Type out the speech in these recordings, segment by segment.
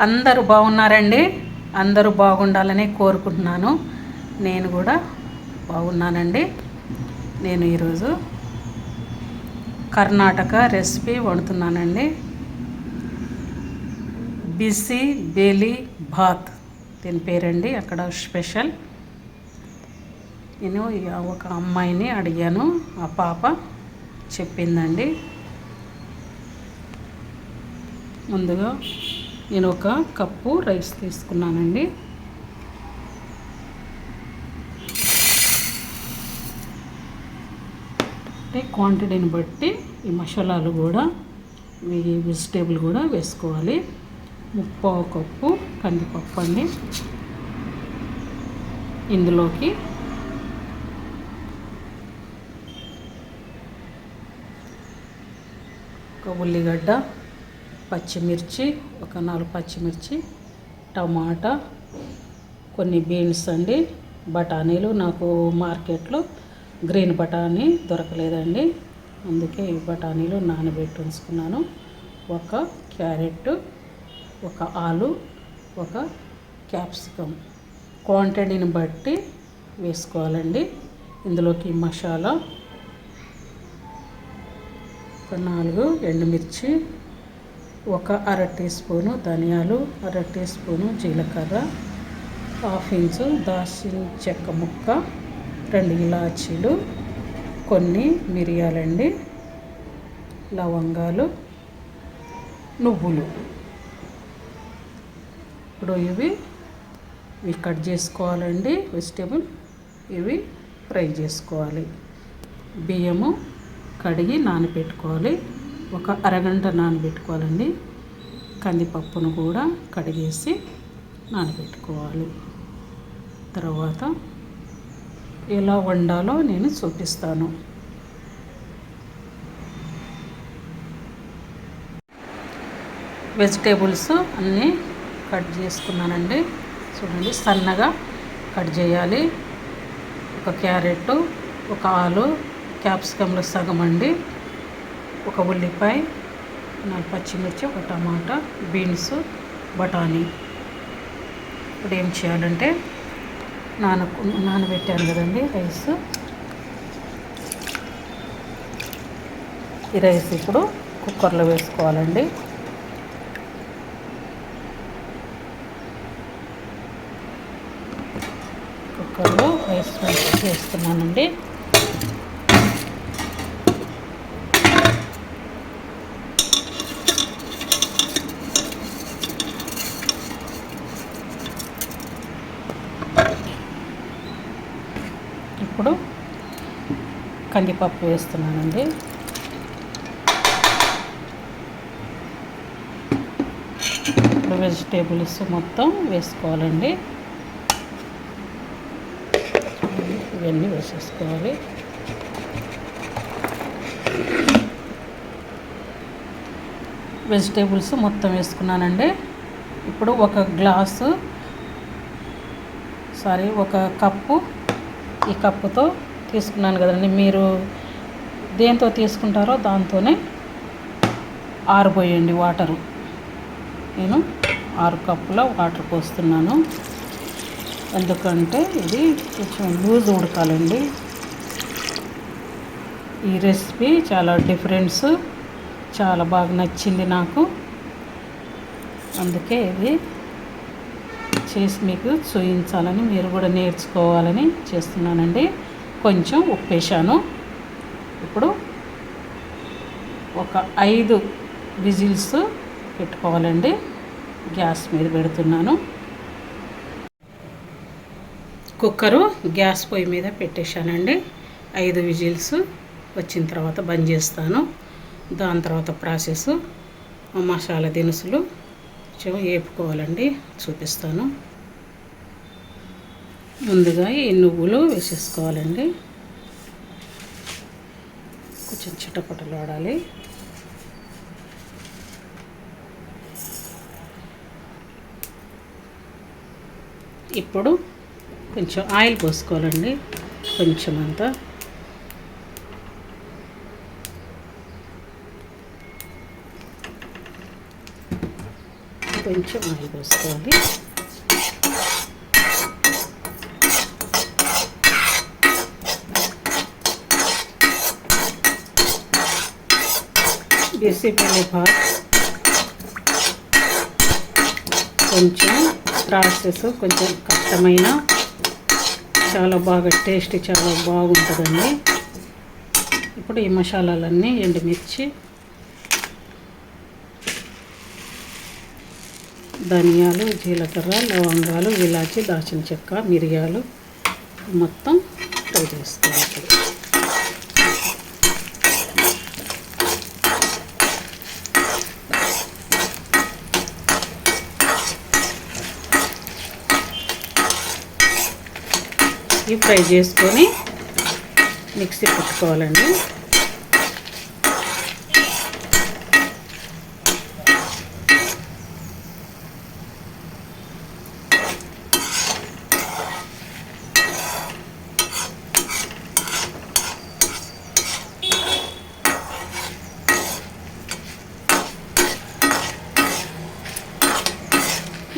అందరూ బాగున్నారండి? అందరూ బాగుండాలని కోరుకుంటున్నాను. నేను కూడా బాగున్నానండి. నేను ఈరోజు కర్ణాటక రెసిపీ వండుతున్నానండి. బిసి బేలి భాత్. దీని పేరండి అక్కడ స్పెషల్. నేను ఒక అమ్మాయిని అడిగాను. ఆ పాప చెప్పిందండి. ముందుగా నేను ఒక కప్పు రైస్ తీసుకున్నానండి. అంటే క్వాంటిటీని బట్టి ఈ మసాలాలు కూడా ఈ వెజిటేబుల్ కూడా వేసుకోవాలి. ముప్పావు కప్పు కందిపప్పు అండి. ఇందులోకి ఒక ఉల్లిగడ్డ పచ్చిమిర్చి ఒక నాలుగు పచ్చిమిర్చి టమాటా కొన్ని బీన్స్ అండి బఠానీలు నాకు మార్కెట్లో గ్రీన్ బఠానీ దొరకలేదండి. అందుకే ఈ బఠానీలు నానబెట్టి ఉంచుకున్నాను. ఒక క్యారెట్ ఒక ఆలు ఒక క్యాప్సికమ్ క్వాంటిటీని బట్టి వేసుకోవాలండి. ఇందులోకి మసాలా ఒక నాలుగు ఎండుమిర్చి ఒక అర టీ స్పూను ధనియాలు అర టీ స్పూను జీలకర్ర హాఫ్ ఇంచు దాల్చిన చెక్క ముక్క రెండు ఇలాచీలు కొన్ని మిరియాలండి లవంగాలు నువ్వులు. ఇప్పుడు ఇవి ఇవి కట్ చేసుకోవాలండి వెజిటేబుల్ ఇవి ఫ్రై చేసుకోవాలి. బియ్యము కడిగి నానబెట్టుకోవాలి ఒక అరగంట నానబెట్టుకోవాలండి. కందిపప్పును కూడా కడిగేసి నానబెట్టుకోవాలి. తర్వాత ఎలా వండాలో నేను చూపిస్తాను. వెజిటేబుల్స్ అన్నీ కట్ చేసుకున్నానండి. చూడండి సన్నగా కట్ చేయాలి. ఒక క్యారెట్ ఒక ఆలు క్యాప్సికంలో సగం అండి. ఒక ఉల్లిపాయ నాలుగు పచ్చిమిర్చి ఒక టమాటా బీన్స్ బఠానీ. ఇప్పుడు ఏం చేయాలంటే నాన నానబెట్టాను కదండి రైస్. ఈ రైస్ ఇప్పుడు కుక్కర్లో వేసుకోవాలండి. కుక్కర్లో రైస్ వేస్తున్నానండి ఇప్పుడు కందిపప్పు వేస్తున్నానండి. ఇప్పుడు వెజిటేబుల్స్ మొత్తం వేసుకోవాలండి. ఇవన్నీ వేసేసుకోవాలి. వెజిటేబుల్స్ మొత్తం వేసుకున్నానండి. ఇప్పుడు ఒక గ్లాసు సారీ ఒక కప్పు ఈ కప్పుతో తీసుకున్నాను కదండి. మీరు దేంతో తీసుకుంటారో దాంతోనే ఆరిపోయండి వాటరు. నేను ఆరు కప్పుల వాటర్ పోస్తున్నాను. ఎందుకంటే ఇది కొంచెం లూజ్ ఉడకాలండి. ఈ రెసిపీ చాలా డిఫరెన్స్ చాలా బాగా నచ్చింది నాకు. అందుకే ఇది చేసి మీకు చూపించాలని మీరు కూడా నేర్చుకోవాలని చేస్తున్నానండి. కొంచెం ఉప్పు వేసాను ఇప్పుడు ఒక ఐదు విజిల్స్ పెట్టుకోవాలండి. గ్యాస్ మీద పెడుతున్నాను. కుక్కరు గ్యాస్ పొయ్యి మీద పెట్టేశానండి. ఐదు విజిల్స్ వచ్చిన తర్వాత బంద్ చేస్తాను. దాని తర్వాత ప్రాసెస్ మసాలా దినుసులు కొంచెం వేపుకోవాలండి చూపిస్తాను. ముందుగా ఈ నువ్వులు వేసేసుకోవాలండి. కొంచెం చిటపటలు వాడాలి ఇప్పుడు కొంచెం ఆయిల్ పోసుకోవాలండి. కొంచెం అంతా. కొంచెం ఆయిల్ పోసుకోవాలి. బిసిపల్లి భాత్ కొంచెం ప్రాసెస్ కొంచెం కష్టమైన చాలా బాగా టేస్ట్ చాలా బాగుంటుందండి. ఇప్పుడు ఈ మసాలాలన్నీ ఎండుమిర్చి ధనియాలు జీలకర్ర లవంగాలు ఇలాచి దాచిన చెక్క మిరియాలు మొత్తం ఫ్రై చేసుకోవాలి. ఇవి ఫ్రై చేసుకొని మిక్సీ పెట్టుకోవాలండి.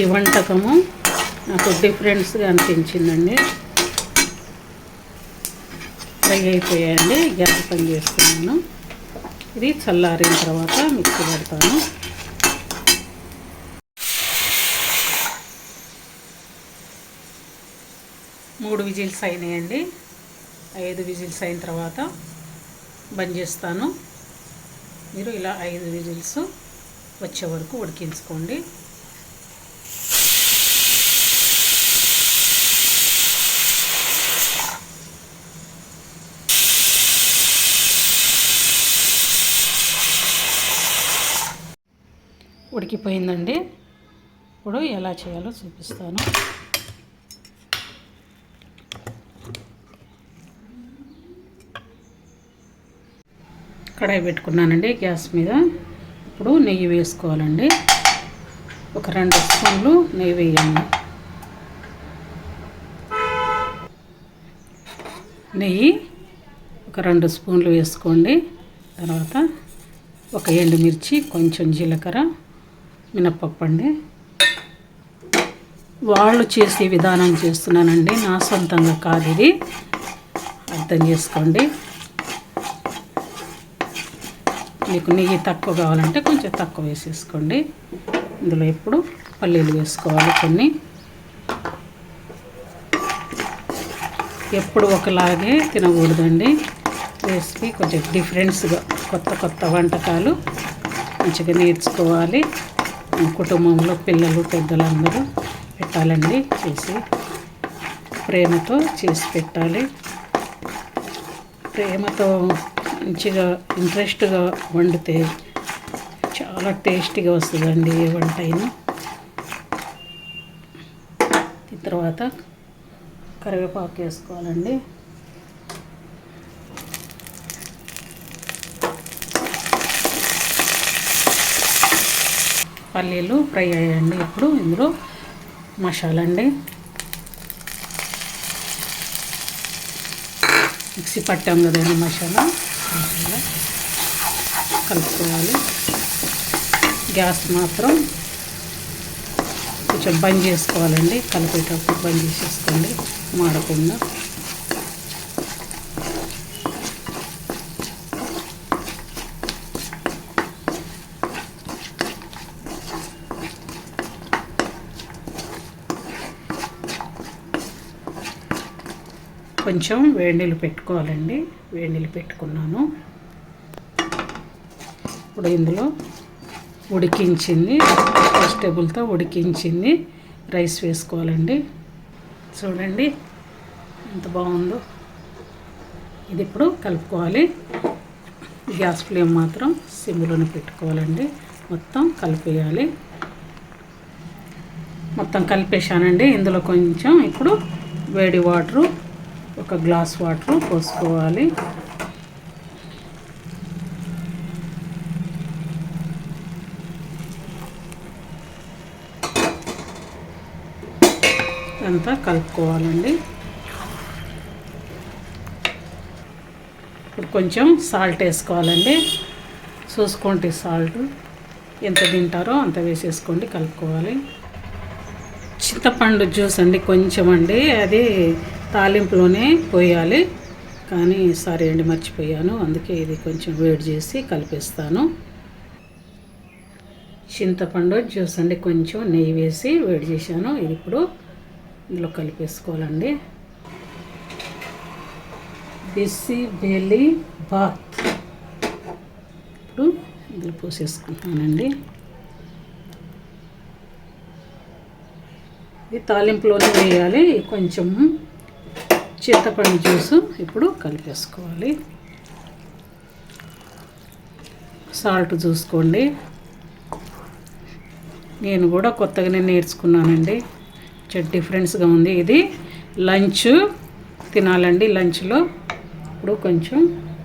ఈ వంటకము నాకు డిఫరెన్స్గా అనిపించిందండి. ఫ్రై అయిపోయాయండి. గ్యాస్ పని చేస్తున్నాను. ఇది చల్లారిన తర్వాత మిక్సీ పెడతాను. మూడు విజిల్స్ అయినాయండి. ఐదు విజిల్స్ అయిన తర్వాత బంద్ చేస్తాను. మీరు ఇలా ఐదు విజిల్స్ వచ్చే వరకు ఉడికించుకోండి. ఉడికిపోయిందండి. ఇప్పుడు ఎలా చేయాలో చూపిస్తాను. కడాయి పెట్టుకున్నానండి గ్యాస్ మీద. ఇప్పుడు నెయ్యి వేసుకోవాలండి. ఒక రెండు స్పూన్లు నెయ్యి వేయండి. నెయ్యి ఒక రెండు స్పూన్లు వేసుకోండి. తర్వాత ఒక ఎండుమిర్చి కొంచెం జీలకర్ర మినప్పప్పు అండి వాళ్ళు చేసే విధానం చేస్తున్నానండి. నా సొంతంగా కాదు ఇది. అర్థం చేసుకోండి. మీకు నెయ్యి తక్కువ కావాలంటే కొంచెం తక్కువ వేసేసుకోండి. ఇందులో ఎప్పుడు పల్లీలు వేసుకోవాలి కొన్ని. ఎప్పుడు ఒకలాగే తినకూడదండి. రెసిపీ కొంచెం డిఫరెన్స్గా కొత్త కొత్త వంటకాలు మంచిగా నేర్చుకోవాలి. కుటుంబంలో పిల్లలు పెద్దలు అందరూ పెట్టాలండి. చేసి ప్రేమతో చేసి పెట్టాలి. ప్రేమతో మంచిగా ఇంట్రెస్ట్గా వండితే చాలా టేస్టీగా వస్తుందండి ఏ వంట అయినా. తర్వాత కరివేపాకు వేసుకోవాలండి. పల్లీలు ఫ్రై అయ్యండి ఇప్పుడు ఇందులో మసాలా అండి. మిక్సీ పట్టాం కదండి మసాలా. మసాలా కలుపుకోవాలి. గ్యాస్ మాత్రం కొంచెం బంద్ చేసుకోవాలండి. కలిపేటప్పుడు బంద్ చేసేసుకోండి. మాడకుండా. కొంచెం వేడి నీళ్ళు పెట్టుకోవాలండి. వేడి నీళ్ళు పెట్టుకున్నాను. ఇప్పుడు ఇందులో ఉడికించింది వెజిటేబుల్తో ఉడికించింది రైస్ వేసుకోవాలండి. చూడండి ఎంత బాగుందో. ఇది ఇప్పుడు కలుపుకోవాలి. గ్యాస్ ఫ్లేమ్ మాత్రం సిమ్లోనే పెట్టుకోవాలండి. మొత్తం కలిపేయాలి. మొత్తం కలిపేశానండి. ఇందులో కొంచెం ఇప్పుడు వేడి వాటరు ఒక గ్లాస్ వాటర్ పోసుకోవాలి. అంతా కలుపుకోవాలండి. ఇప్పుడు కొంచెం సాల్ట్ వేసుకోవాలండి. చూసుకోండి సాల్ట్. ఎంత తింటారో అంత వేసేసుకోండి కలుపుకోవాలి. చింతపండు జ్యూస్ అండి కొంచెం అండి. అది తాలింపులోనే పోయాలి. కానీ సారీ అండి మర్చిపోయాను. అందుకే ఇది కొంచెం వేడి చేసి కలిపేస్తాను. చింతపండు జ్యూస్ అండి కొంచెం నెయ్యి వేసి వేడి చేశాను. ఇది ఇప్పుడు ఇందులో కలిపేసుకోవాలండి. బిసి బేలి బాత్. ఇప్పుడు ఇందులో పోసేసుకుంటున్నానండి. ఇది తాలింపులోనే వేయాలి. కొంచెం చింతపండు జ్యూస్ ఇప్పుడు కలిపేసుకోవాలి. సాల్ట్ చూసుకోండి. నేను కూడా కొత్తగానే నేర్చుకున్నానండి. చెట్ డిఫరెన్స్గా ఉంది. ఇది లంచ్ తినాలండి లంచ్లో. ఇప్పుడు కొంచెం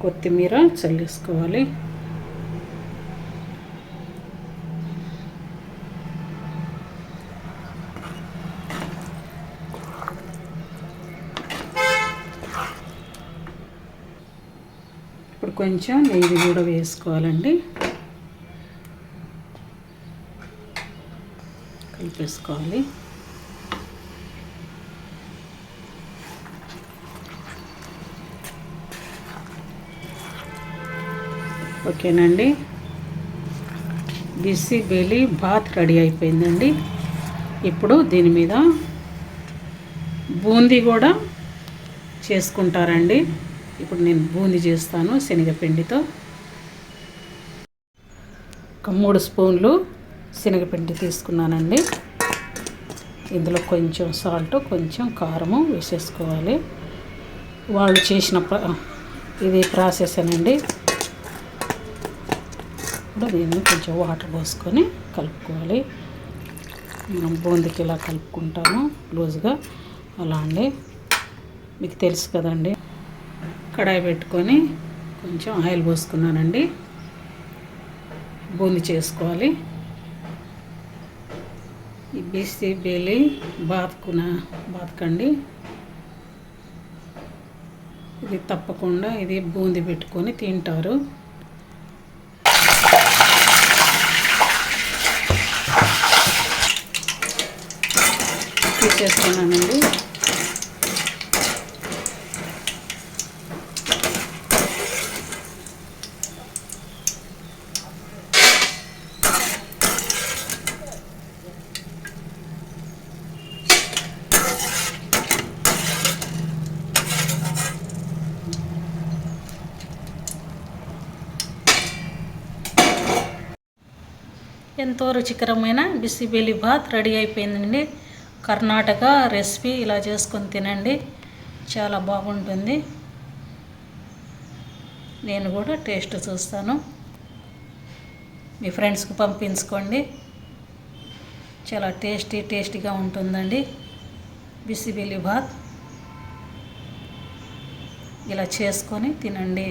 కొత్తిమీర చల్లేసుకోవాలి. కొంచెం నెయ్యి కూడా వేసుకోవాలండి. కలిపేసుకోవాలి. ఓకేనండి. బిసి బెలి బాత్ రెడీ అయిపోయిందండి. ఇప్పుడు దీని మీద బూందీ కూడా చేసుకుంటారండి. ఇప్పుడు నేను బూందీ చేస్తాను శనగపిండితో. ఒక మూడు స్పూన్లు శనగపిండి తీసుకున్నానండి. ఇందులో కొంచెం సాల్ట్ కొంచెం కారము వేసేసుకోవాలి. వాళ్ళు చేసిన ఇది ప్రాసెస్ అనండి. ఇప్పుడు దీన్ని కొంచెం వాటర్ పోసుకొని కలుపుకోవాలి. మనం బూందీకి ఇలా కలుపుకుంటాము లూజ్గా. అలా అండి. మీకు తెలుసు కదండి. కడాయి పెట్టుకొని కొంచెం ఆయిల్ పోసుకున్నానండి. బూందీ చేసుకోవాలి. ఈ బీసీ బేలి బాతుకున్న బాతకండి. ఇది తప్పకుండా ఇది బూందీ పెట్టుకొని తింటారు. తీసేసుకున్నానండి. ఎంతో రుచికరమైన బిసిబేలి బాత్ రెడీ అయిపోయిందండి. కర్ణాటక రెసిపీ ఇలా చేసుకొని తినండి. చాలా బాగుంటుంది. నేను కూడా టేస్ట్ చూస్తాను. మీ ఫ్రెండ్స్కి పంపించుకోండి. చాలా టేస్టీ టేస్టీగా ఉంటుందండి. బిసిబిలి బాత్. ఇలా చేసుకొని తినండి.